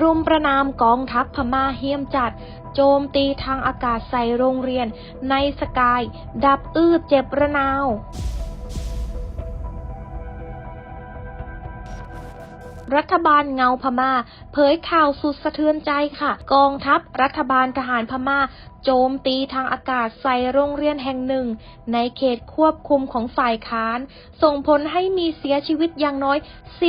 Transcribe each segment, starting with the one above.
รุมประนามกองทัพพม่าเฮี้ยมจัด โจมตีทางอากาศใส่โรงเรียนในสกาย ดับอื้อเจ็บระนาว รัฐบาลเงาพม่า เผยข่าวสุดสะเทือนใจค่ะ กองทัพรัฐบาลทหารพม่า โจมตีทางอากาศใส่โรงเรียนแห่งหนึ่ง ในเขตควบคุมของฝ่ายค้าน ส่งผลให้มีเสียชีวิตอย่างน้อย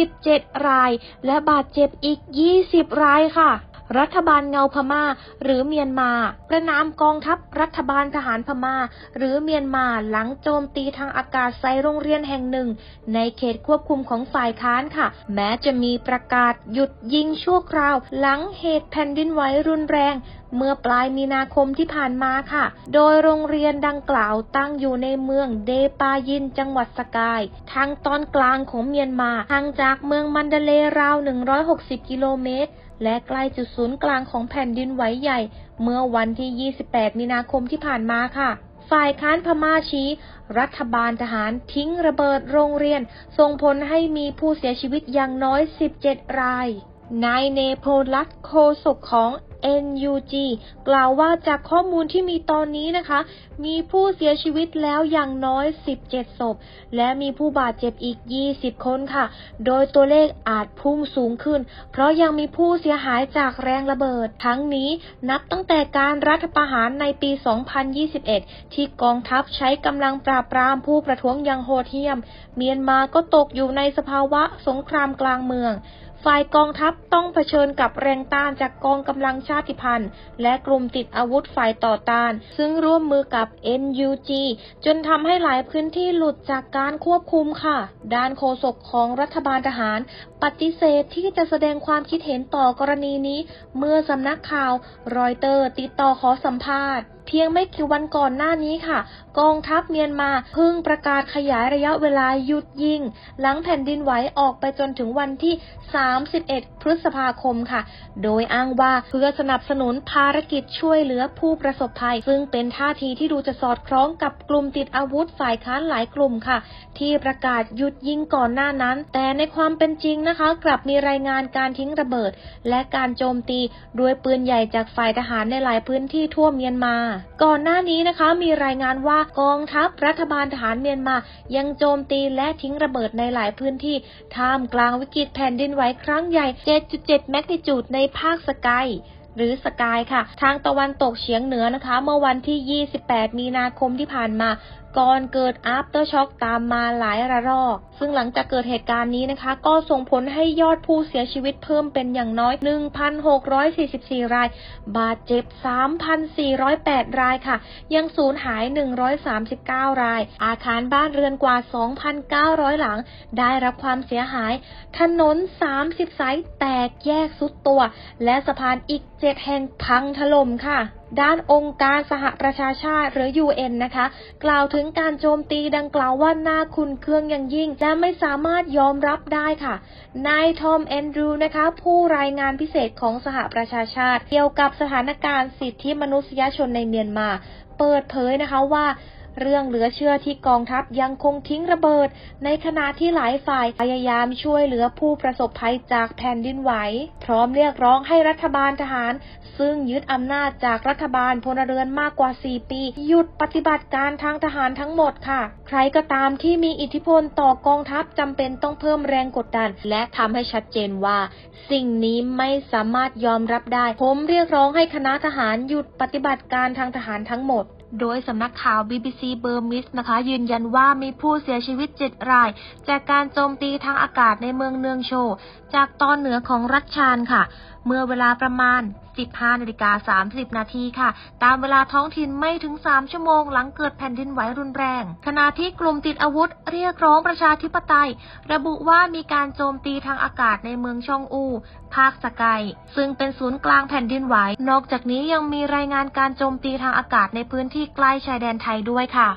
17 ราย และบาดเจ็บอีก 20 รายค่ะ รัฐบาลเงาพม่า หรือเมียนมา ประนามกองทัพรัฐบาลทหารพม่า หรือเมียนมาหลังโจมตีทางอากาศใส่โรงเรียนแห่งหนึ่ง ในเขตควบคุมของฝ่ายค้านค่ะ แม้จะมีประกาศหยุดยิงชั่วคราว หลังเหตุแผ่นดินไหวรุนแรง เมื่อปลายมีนาคมที่ผ่านมาค่ะ โดยโรงเรียนดังกล่าวตั้งอยู่ในเมืองเดปายินจังหวัดสกาย ทางตอนกลางของเมียนมาห่างจากเมืองมันเดเลราว 160 กิโลเมตร และใกล้จุดศูนย์กลางของแผ่นดินไหวใหญ่ เมื่อวันที่ 28 มีนาคมที่ผ่านมาค่ะ ฝ่ายค้านพม่าชี้ รัฐบาลทหารทิ้งระเบิดโรงเรียน ส่งผลให้มีผู้เสียชีวิตอย่างน้อย 17 ราย นายเนโพลัสโคศกของ NUG กล่าวว่าจากข้อมูลที่มีตอนนี้นะคะ มีผู้เสียชีวิตแล้วอย่างน้อย 17 ศพ และมีผู้บาดเจ็บอีก 20 คนค่ะ โดยตัวเลขอาจพุ่งสูงขึ้น เพราะยังมีผู้เสียหายจากแรงระเบิด ทั้งนี้นับตั้งแต่การรัฐประหารในปี 2021 ที่กองทัพใช้กำลังปราบปรามผู้ประท้วงอย่างโหดเหี้ยม เมียนมาก็ตกอยู่ในสภาวะสงครามกลางเมือง ฝ่ายกองทัพต้องเผชิญกับแรงต้านจากกองกำลังชาติพันธุ์ และกลุ่มติดอาวุธฝ่ายต่อต้าน ซึ่งร่วมมือกับ NUG จนทำให้หลายพื้นที่หลุดจากการควบคุมค่ะ ด้านโฆษกของรัฐบาลทหาร ปฏิเสธที่จะแสดงความคิดเห็นต่อกรณีนี้ เมื่อสำนักข่าวรอยเตอร์ติดต่อขอสัมภาษณ์เพียงไม่กี่วันก่อนหน้านี้ค่ะ กองทัพเมียนมาเพิ่งประกาศขยายระยะเวลาหยุดยิง หลังแผ่นดินไหวออกไปจนถึงวันที่ 31 พฤษภาคมค่ะ โดยอ้างว่าเพื่อสนับสนุนภารกิจช่วยเหลือผู้ประสบภัย ซึ่งเป็นท่าทีที่ดูจะสอดคล้องกับกลุ่มติดอาวุธฝ่ายค้านหลายกลุ่มค่ะ ที่ประกาศหยุดยิงก่อนหน้านั้น แต่ในความเป็นจริงนะคะ กลับมีรายงานการทิ้งระเบิด และการโจมตีด้วยปืนใหญ่จากฝ่ายทหารในหลายพื้นที่ทั่วเมียนมาก่อนหน้านี้นะคะมีรายงานว่ากองทัพรัฐบาลทหารเมียนมา ยังโจมตีและทิ้งระเบิดในหลายพื้นที่ท่ามกลางวิกฤตแผ่นดินไหวครั้งใหญ่ 7.7 แมกนิจูดในภาคสกายหรือสกายค่ะ ทางตะวันตกเฉียงเหนือนะคะ เมื่อวันที่ 28 มีนาคมที่ผ่านมา ก่อนเกิด after shock ตามมาหลายระลอก ซึ่งหลังจากเกิดเหตุการณ์นี้นะคะ ก็ส่งผลให้ยอดผู้เสียชีวิตเพิ่มเป็นอย่างน้อย 1,644 ราย บาดเจ็บ 3,408 รายค่ะ ยังสูญหาย 139 ราย อาคารบ้านเรือนกว่า 2,900 หลัง ได้รับความเสียหาย ถนน 30 สายแตกแยกสุดตัว และสะพานอีก 7 แห่งพังถล่มค่ะ ด้านองค์การสหประชาชาติหรือ UN นะคะ กล่าวถึงการโจมตีดังกล่าวว่าน่าคุณเครื่องอย่างยิ่ง และไม่สามารถยอมรับได้ค่ะ นายทอมแอนดรูนะคะ ผู้รายงานพิเศษของสหประชาชาติ เกี่ยวกับสถานการณ์สิทธิมนุษยชนในเมียนมา เปิดเผยนะคะว่า เรื่องเหลือเชื่อที่กองทัพยังคงทิ้งระเบิด ในขณะที่หลายฝ่ายพยายามช่วยเหลือผู้ประสบภัยจากแผ่นดินไหว พร้อมเรียกร้องให้รัฐบาลทหาร ซึ่งยึดอำนาจจากรัฐบาลพลเรือนมากกว่า 4 ปี หยุดปฏิบัติการทางทหารทั้งหมดค่ะ ใครก็ตามที่มีอิทธิพลต่อกองทัพจำเป็นต้องเพิ่มแรงกดดัน และทำให้ชัดเจนว่า สิ่งนี้ไม่สามารถยอมรับได้ ผมเรียกร้องให้คณะทหารหยุดปฏิบัติการทางทหารทั้งหมด โดยสำนักข่าว BBC เบอร์มิสนะคะ ยืนยันว่ามีผู้เสียชีวิต 7 ราย จากการโจมตีทางอากาศในเมืองเนืองโช จากตอนเหนือของรัชชานค่ะ เมื่อเวลาประมาณ 15นาฬิกา30 นาทีค่ะ ตามเวลาท้องถิ่นไม่ถึง 3 ชั่วโมงหลังเกิดแผ่นดินไหวรุนแรง ขณะที่กลุ่มติดอาวุธเรียกร้องประชาธิปไตย ระบุว่ามีการโจมตีทางอากาศในเมืองชองอู ภาคสกายซึ่งเป็นศูนย์กลางแผ่นดินไหว นอกจากนี้ยังมีรายงานการโจมตีทางอากาศในพื้นที่ใกล้ชายแดนไทยด้วยค่ะ